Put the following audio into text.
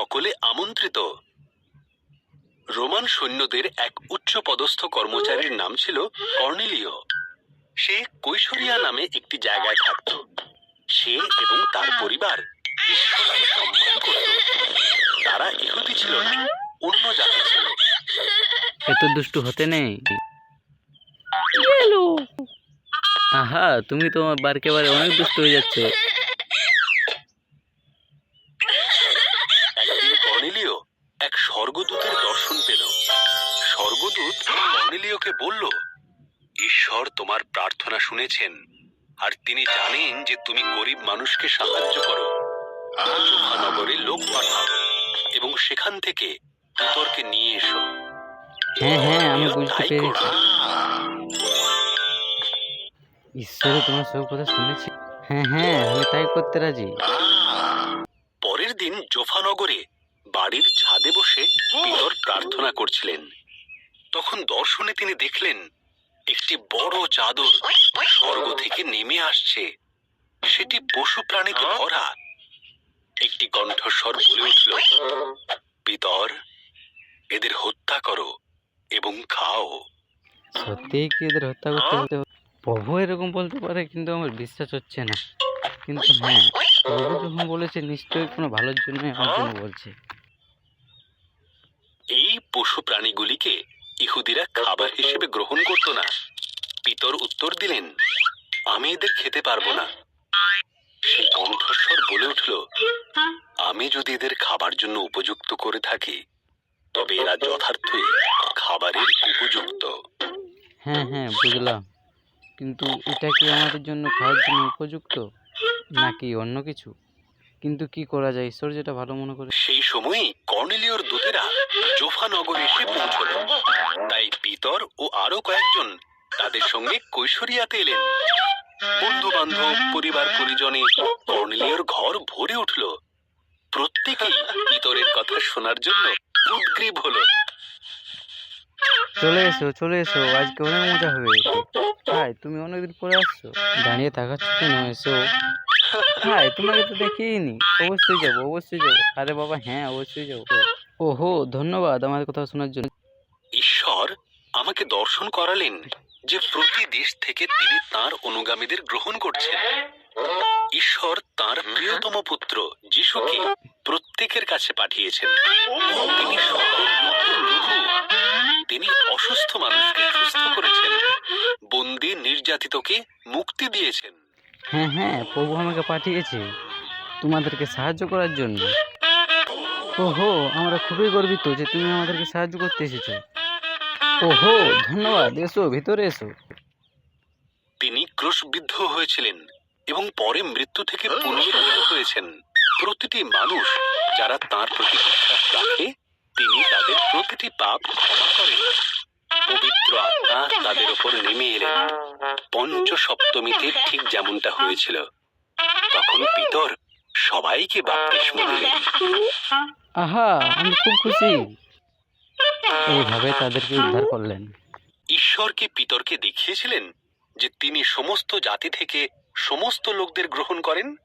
সকলে আমন্ত্রিত। রোমান সৈন্যদের এক উচ্চ পদস্থ কর্মচারীর নাম ছিল কর্নেলিও। সে কৈশরিয়া নামে একটি জায়গায় থাকত। সে এবং তার পরিবার ঈশ্বরকে সম্মান করত। তারা ইহুদি ছিল না অন্য জাতি ছিল। এত দুষ্টু হতে নেই। আহা তুমি তো বারকে বারে অনেক দুষ্ট হয়ে যাচ্ছ একদিন কর্নেলিও এক স্বর্গদূতের দর্শন পেল। স্বর্গদূত কর্নেলিওকে বলল ঈশ্বর তোমার প্রার্থনা শুনেছেন আর তিনি জানেন যে তুমি গরিব মানুষকে সাহায্য করো। নগরে লোক পাঠাও এবং সেখান থেকে পিতরকে নিয়ে এসো। হ্যাঁ হ্যাঁ আমি বুঝতে পেরেছি। ঈশ্বর তোমার সব কথা শুনেছি। হ্যাঁ হ্যাঁ আমি তাই করতে রাজি। পরের দিন জোফানগরে বাড়ির ছাদে বসে পিতর প্রার্থনা করছিলেন। তখন দর্শনে তিনি দেখলেন, একটি বড় চাদর স্বর্গ থেকে নেমে আসছে। সেটি পশু প্রাণীতে ভরা একটি কণ্ঠস্বর বলে উঠল, পিতর, এদের হত্যা করো এবং খাও। সত্যিই কি এদের হত্যা করতে প্রভু এরকম বলতে পারে, কিন্তু আমার বিশ্বাস হচ্ছে না। কিন্তু হ্যাঁ প্রভু যখন বলেছে, নিশ্চয়ই কোনো ভালোর জন্য আমার জন্য বলছে। এই পশু প্রাণীগুলিকে ইহুদিরা খাবার হিসেবে গ্রহণ করত না। পিতর উত্তর দিলেন, আমি এদের খেতে পারব না। সেই কণ্ঠস্বর বলে উঠল, আমি যদি এদের খাবার জন্য উপযুক্ত করে থাকি, তবে এরা যথার্থই খাবারের উপযুক্ত। হ্যাঁ হ্যাঁ বুঝলাম। কিন্তু এটা কি আমাদের জন্য খাওয়ার জন্য উপযুক্ত, নাকি অন্য কিছু? কিন্তু কি করা যায়? ঈশ্বর যেটা ভালো মনে করে। সেই সময়ই কর্নেলিয়র দূতেরা জোফা নগরে এসে পৌঁছল। তাই পিতর ও আরও কয়েকজন তাদের সঙ্গে কৈশরিয়াতে এলেন। বন্ধু বান্ধব পরিবার পরিজনে কর্নেলিয়র ঘর ভরে উঠল। প্রত্যেকেই পিতরের কথা শোনার জন্য উদ্গ্রীব হলো। চলে এসো চলে এসো আজকে অনেক মজা হবে। হাই তুমি অনেকদিন পরে আসছো। দাঁড়িয়ে থাকাচ্ছ কেন এসো। হাই তোমাকে তো দেখিনি অবশ্যই যাব অবশ্যই যাব। আরে বাবা হ্যাঁ অবশ্যই যাব। ওহো, ধন্যবাদ আমার কথা শোনার জন্য। ঈশ্বর, আমাকে দর্শন করালেন যে প্রতি দেশ থেকে তিনি তার অনুগামীদের গ্রহণ করছেন। ঈশ্বর তার প্রিয়তম পুত্র যিশুকে প্রত্যেকের কাছে পাঠিয়েছেন। তিনি তিনি অসুস্থ মানুষকে সুস্থ করেছেন, বন্দি নির্যাতিতকে মুক্তি দিয়েছেন। হ্যাঁ হ্যাঁ প্রভু আমাকে পাঠিয়েছে তোমাদেরকে সাহায্য করার জন্য। ওহো, আমরা খুবই গর্বিত যে তুমি আমাদেরকে সাহায্য করতে এসেছ। ওহো, ধন্যবাদ, এসো, ভিতরে এসো। তিনি ক্রুশবিদ্ধ হয়েছিলেন এবং পরে মৃত্যু থেকে পুনরুত্থিত হয়েছেন। প্রতিটি মানুষ যারা তার প্রতি বিশ্বাস রাখে, তিনি তাদের প্রতিটি পাপ ক্ষমা করেন। পবিত্র আত্মা তাদের উপর নেমে এলেন। পঞ্চ সপ্তমীতে ঠিক যেমনটা হয়েছিল। তখন পিতর সবাইকে বাপ্তিস্ম দিলেন। আহা আমি খুব খুশি। এইভাবে তাদেরকে উদ্ধার করলেন। ঈশ্বরকে পিতরকে দেখিয়েছিলেন যে তিনি সমস্ত জাতি থেকে সমস্ত লোকদের গ্রহণ করেন?